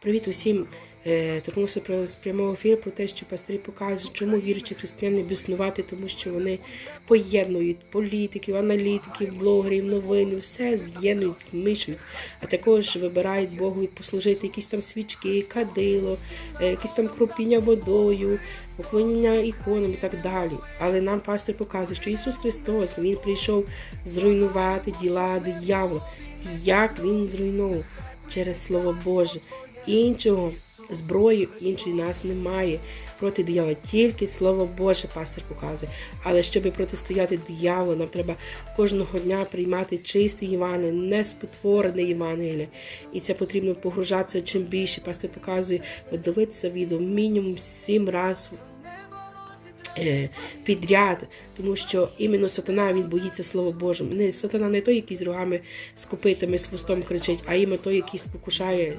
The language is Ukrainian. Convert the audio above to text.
Привіт усім. Е, Такому з прямого ефіру про те, що пастирі показують, чому віруючі християни біснувати, тому що вони поєднують політиків, аналітиків, блогерів, новини, все з'єднують, змішують, а також вибирають Богу послужити якісь там свічки, кадило, е, якісь там кропіння водою, поклоніння іконам і так далі. Але нам пастир показує, що Ісус Христос Він прийшов зруйнувати діла диявола. Як він зруйнував через Слово Боже. Іншого зброї іншої нас немає проти диявола, тільки слово Боже пастир показує. Але щоб протистояти дияволу, нам треба кожного дня приймати чисте Євангеліє, не спотворене Євангеліє. І це потрібно погружатися чим більше. Пастир показує, дивитися відео мінімум сім разів е, підряд, тому що іменно сатана він боїться слова Божого. Не сатана не той, який з рогами з копитами, з хвостом кричить, а іменно той, який спокушає